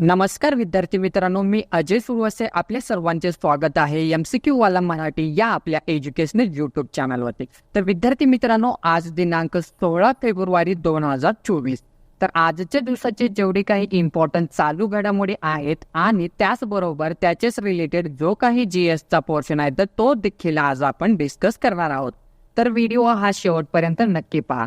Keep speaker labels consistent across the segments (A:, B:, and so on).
A: नमस्कार विद्यार्थी मित्रांनो मी अजय सुरवसे आपल्या सर्वांचे स्वागत आहे एम सी क्यू वाला मराठी या आपल्या एज्युकेशनल युट्यूब चॅनलवरती तर विद्यार्थी मित्रांनो आज दिनांक सोळा फेब्रुवारी दोन हजार चोवीस. तर आजच्या दिवसाचे जेवढे काही इम्पॉर्टंट चालू घडामोडी आहेत आणि त्याचबरोबर त्याचेच रिलेटेड जो काही जी एसचा पोर्शन आहे तर तो देखील आज आपण डिस्कस करणार आहोत. तर व्हिडिओ हा शेवटपर्यंत नक्की पहा.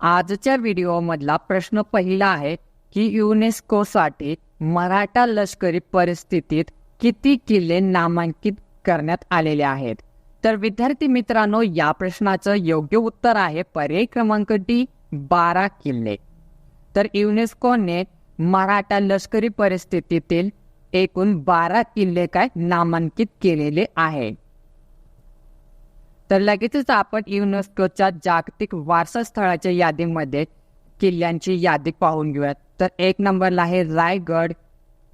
A: आजच्या व्हिडिओमधला प्रश्न पहिला आहे की युनेस्कोसाठी मराठा लष्करी परिस्थितीत किती किल्ले नामांकित करण्यात आलेले आहेत? तर विद्यार्थी मित्रांनो या प्रश्नाचं योग्य उत्तर आहे पर्याय क्रमांक डी बारा किल्ले. तर युनेस्कोने मराठा लष्करी परिस्थितीतील एकूण बारा किल्ले काय नामांकित केलेले आहे? तर लगेचच आपण युनेस्कोच्या जागतिक वारसा स्थळाच्या यादीमध्ये किल्ल्यांची यादी पाहून घेऊयात तर एक नंबरला आहे रायगड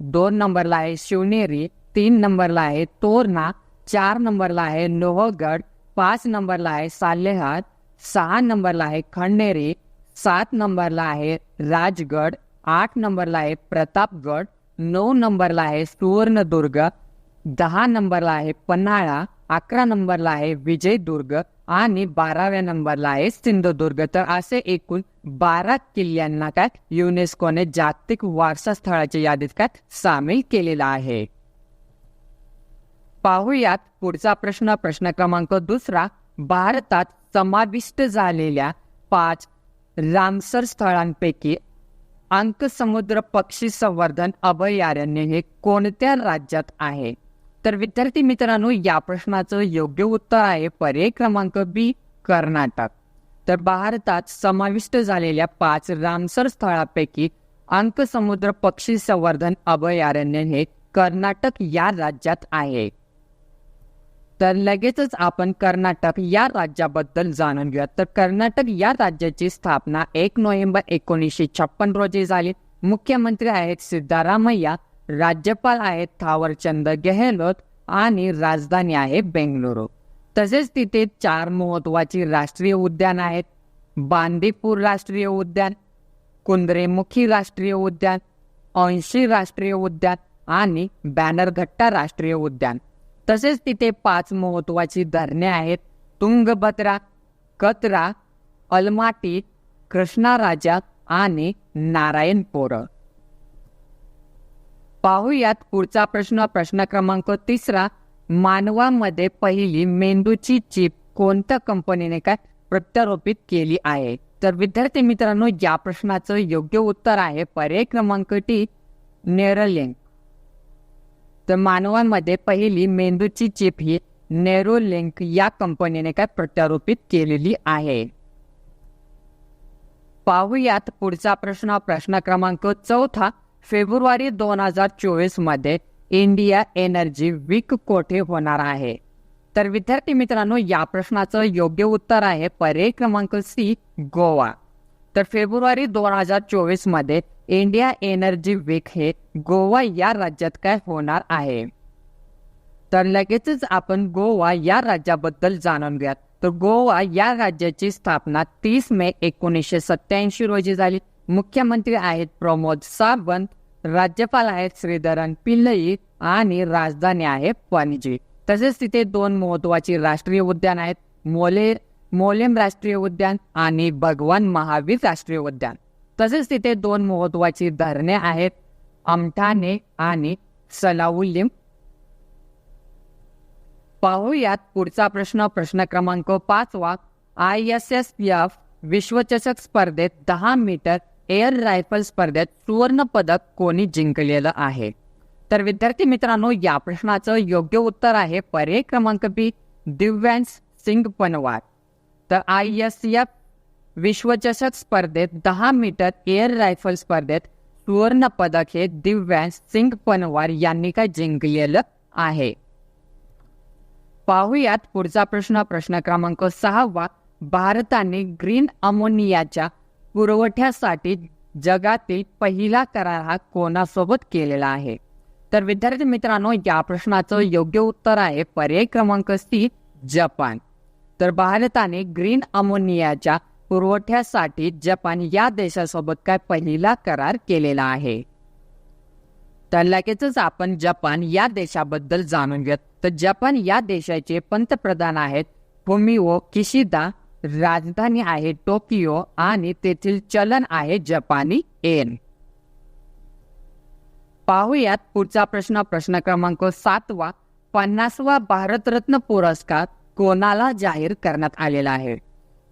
A: दोन नंबरला आहे शिवनेरी तीन नंबरला आहे तोरणा चार नंबरला आहे लोहगड पाच नंबरला आहे सालेहाट सहा नंबरला आहे खंडेरी सात नंबरला आहे राजगड आठ नंबरला आहे प्रतापगड नऊ नंबरला आहे सुवर्णदुर्ग दहा नंबरला आहे पन्हाळा अकरा नंबरला आहे विजयदुर्ग आणि बाराव्या नंबरला आहे सिंधुदुर्ग तर असे एकूण बारा किल्ल्यांना काय युनेस्कोने जागतिक वारसा स्थळाच्या यादीत काय सामील केलेला आहे. पाहुयात पुढचा प्रश्न. प्रश्न क्रमांक दुसरा. भारतात समाविष्ट झालेल्या पाच रामसर स्थळांपैकी अंकसमुद्र पक्षी संवर्धन अभयारण्य हे कोणत्या राज्यात आहे? तर विद्यार्थी मित्रांनो या प्रश्नाचं योग्य उत्तर आहे पर्याय क्रमांक बी कर्नाटक. तर भारतात समाविष्ट झालेल्या पाच रामसर स्थळापैकी अंकसमुद्र पक्षी संवर्धन अभयारण्य हे कर्नाटक या राज्यात आहे. तर लगेचच आपण कर्नाटक या राज्याबद्दल जाणून घेऊया तर कर्नाटक या राज्याची स्थापना एक नोव्हेंबर एकोणीसशे छप्पन रोजी झाली. मुख्यमंत्री आहेत सिद्धारामय्या राज्यपाल आहेत थावरचंद गेहलोत आणि राजधानी आहे बेंगलुरू. तसेच तिथे चार महत्वाची राष्ट्रीय उद्यान आहेत. बांदीपूर राष्ट्रीय उद्यान कुंद्रेमुखी राष्ट्रीय उद्यान ऐंशी राष्ट्रीय उद्यान आणि बॅनरघट्टा राष्ट्रीय उद्यान. तसेच तिथे पाच महत्वाची धरणे आहेत. तुंगभद्रा कतरा अलमाटी कृष्णा राजा आणि नारायणपोरं पाहुयात पुढचा प्रश्न. प्रश्न क्रमांक तिसरा मानवामध्ये पहिली मेंदूची चिप कोणत्या कंपनीने काय प्रत्यारोपित केली आहे? तर विद्यार्थी मित्रांनो या प्रश्नाचं योग्य उत्तर आहे पर्याय क्रमांक टी नेरलिंक तर मानवांमध्ये पहिली मेंदूची चिप ही नेरोलिंक या कंपनीने काय प्रत्यारोपित केलेली आहे? पाहुयात पुढचा प्रश्न. प्रश्न क्रमांक चौथा फेब्रुवारी दोन हजार चोवीसमध्ये इंडिया एनर्जी वीक कोठे होणार आहे? तर विद्यार्थी मित्रांनो या प्रश्नाचं योग्य उत्तर आहे पर्याय क्रमांक सी गोवा. तर फेब्रुवारी दोन हजार चोवीसमध्ये इंडिया एनर्जी वीक हे गोवा या राज्यात काय होणार आहे? तर लगेचच आपण गोवा या राज्याबद्दल जाणून घ्या तर गोवा या राज्याची स्थापना तीस मे एकोणीसशे सत्याऐंशी रोजी झाली. मुख्यमंत्री आहेत प्रमोद सावंत राज्यपाल आहेत श्रीधरन पिल्लई आणि राजधानी आहे पणजी. तसेच तिथे दोन महत्वाची राष्ट्रीय उद्यान आहेत मोले मोलेम राष्ट्रीय उद्यान आणि भगवान महावीर राष्ट्रीय उद्यान. तसेच तिथे दोन महत्वाची धरणे आहेत अमठाणे आणि सलाउलिम. पाहूयात पुढचा प्रश्न प्रश्न क्रमांक पाचवा. आय एस एस एफ विश्वचषक स्पर्धेत दहा मीटर एअर रायफल स्पर्धेत सुवर्ण पदक कोणी जिंकलेलं आहे? तर विद्यार्थी मित्रांनो या प्रश्नाचं योग्य उत्तर आहे पर्याय क्रमांक बी दिव्यांश सिंग पनवार. तर आय एस एफ विश्वचषक स्पर्धेत दहा मीटर एअर रायफल स्पर्धेत सुवर्ण पदक हे दिव्यांश सिंग पनवार यांनी काय जिंकलेलं आहे? पाहुयात पुढचा प्रश्न. प्रश्न क्रमांक सहावा भारताने ग्रीन अमोनियाच्या पुरवठ्यासाठी जगातील पहिला करार हा कोणासोबत केलेला आहे? तर विद्यार्थी मित्रांनो या प्रश्नाचं योग्य उत्तर आहे पर्याय क्रमांक सी जपान. तर भारताने ग्रीन अमोनियाच्या पुरवठ्यासाठी जपान या देशासोबत काय पहिला करार केलेला आहे? तर लगेचच आपण जपान या देशाबद्दल जाणून घेत तर जपान या देशाचे पंतप्रधान आहेत फुमिओ किशिदा राजधानी आहे टोकियो आणि तेथील चलन आहे जपानी एन. पाहुयात पुढचा प्रश्न. प्रश्न क्रमांक सातवा. पन्नासवा भारतरत्न पुरस्कार कोणाला जाहीर करण्यात आलेला आहे?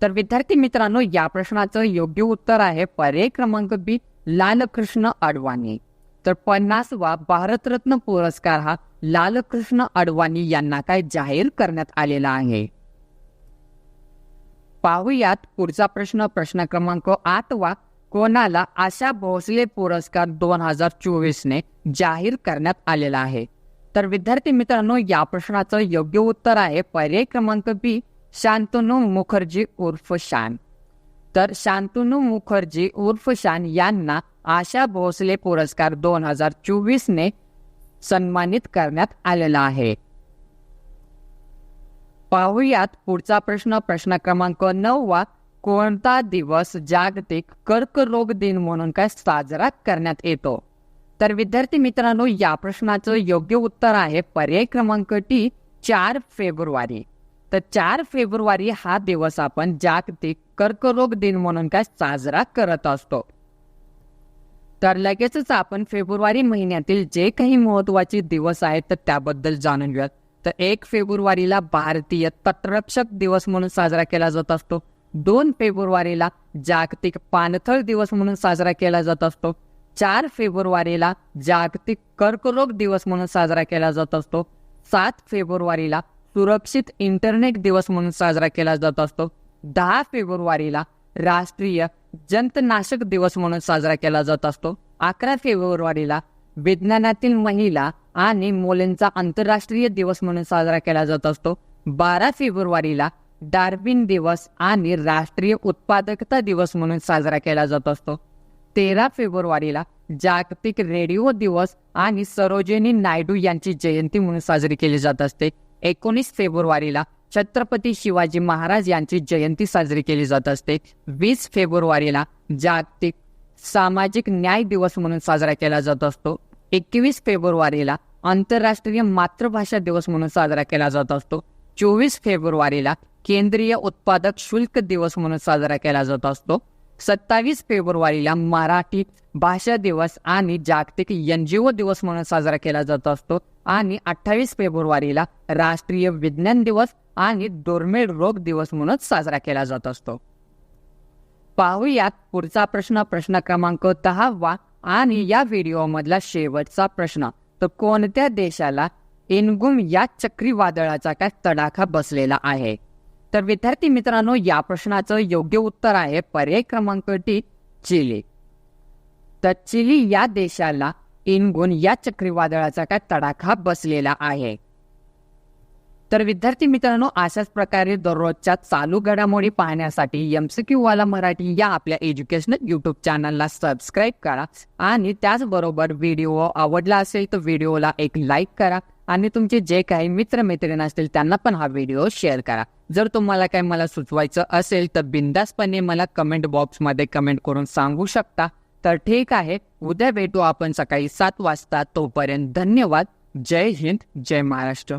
A: तर विद्यार्थी मित्रांनो या प्रश्नाचं योग्य उत्तर आहे पर्याय क्रमांक बी लालकृष्ण अडवाणी. तर पन्नासवा भारतरत्न पुरस्कार हा लालकृष्ण अडवाणी यांना काय जाहीर करण्यात आलेला आहे? पाहुयात पुढचा प्रश्न. प्रश्न क्रमांक आठवा कोणाला आशा भोसले पुरस्कार दोन हजार चोवीस ने जाहीर करण्यात आलेला आहे? तर विद्यार्थी मित्रांनो या प्रश्नाचं योग्य उत्तर आहे पर्याय क्रमांक बी शांतनू मुखर्जी उर्फ शान. तर शांतनू मुखर्जी उर्फ शान यांना आशा भोसले पुरस्कार दोन हजार चोवीस ने सन्मानित करण्यात आलेला आहे. पाहुयात पुढचा प्रश्न. प्रश्न क्रमांक नववा कोणता दिवस जागतिक कर्करोग दिन म्हणून काय साजरा करण्यात येतो? तर विद्यार्थी मित्रांनो या प्रश्नाचं योग्य उत्तर आहे पर्याय क्रमांक टी चार फेब्रुवारी. तर चार फेब्रुवारी हा दिवस आपण जागतिक कर्करोग दिन म्हणून काय साजरा करत असतो. तर लगेचच आपण फेब्रुवारी महिन्यातील जे काही महत्त्वाचे दिवस आहेत तर त्याबद्दल जाणून घेऊयात. तर एक फेब्रुवारीला भारतीय तटरक्षक दिवस म्हणून साजरा केला जात असतो. दोन फेब्रुवारीला जागतिक पाणथळ दिवस म्हणून साजरा केला जात असतो. चार फेब्रुवारीला जागतिक कर्करोग दिवस म्हणून साजरा केला जात असतो. सात फेब्रुवारीला सुरक्षित इंटरनेट दिवस म्हणून साजरा केला जात असतो. दहा फेब्रुवारीला राष्ट्रीय जंतनाशक दिवस म्हणून साजरा केला जात असतो. अकरा फेब्रुवारीला विज्ञानातील महिला आणि मुलींचा आंतरराष्ट्रीय दिवस म्हणून साजरा केला जात असतो. बारा फेब्रुवारीला डार्विन दिवस आणि राष्ट्रीय उत्पादकता दिवस म्हणून साजरा केला जात असतो. तेरा फेब्रुवारीला जागतिक रेडिओ दिवस आणि सरोजिनी नायडू यांची जयंती म्हणून साजरी केली जात असते. एकोणीस फेब्रुवारीला छत्रपती शिवाजी महाराज यांची जयंती साजरी केली जात असते. वीस फेब्रुवारीला जागतिक सामाजिक न्याय दिवस म्हणून साजरा केला जात असतो. एकवीस फेब्रुवारीला आंतरराष्ट्रीय मातृभाषा दिवस म्हणून साजरा केला जात असतो. चोवीस फेब्रुवारीला केंद्रीय उत्पादक शुल्क दिवस म्हणून साजरा केला जात असतो. सत्तावीस फेब्रुवारीला मराठी भाषा दिवस आणि जागतिक एनजीओ दिवस म्हणून साजरा केला जात असतो. आणि अठ्ठावीस फेब्रुवारीला राष्ट्रीय विज्ञान दिवस आणि दुर्मिळ रोग दिवस म्हणून साजरा केला जात असतो. पाहूयात पुढचा प्रश्न प्रश्न क्रमांक दहावा आणि या व्हिडिओमधला शेवटचा प्रश्न. तर कोणत्या देशाला एनगुम या चक्रीवादळाचा काय तडाखा बसलेला आहे? तर विद्यार्थी मित्रांनो या प्रश्नाचं योग्य उत्तर आहे पर्याय क्रमांक टी चिली. तर चिली या देशाला इनगुन या चक्रीवादळाचा काय तडाखा बसलेला आहे? तर विद्यार्थी मित्रांनो अशाच प्रकारे दररोजच्या चालू घडामोडी पाहण्यासाठी एमसीक्यू वाला मराठी या आपल्या एज्युकेशनल युट्यूब चॅनलला सबस्क्राईब करा. आणि त्याचबरोबर व्हिडिओ आवडला असेल तर व्हिडिओला एक लाईक करा. आणि तुमचे जे काही मित्रमैत्रिणी असतील त्यांना पण हा व्हिडिओ शेअर करा. जर तुम्हाला काही मला सुचवायचं असेल तर बिंदासपणे मला कमेंट बॉक्समध्ये कमेंट करून सांगू शकता. तर ठीक आहे. उद्या भेटू आपण सकाळी सात वाजता. तोपर्यंत धन्यवाद. जय हिंद जय महाराष्ट्र.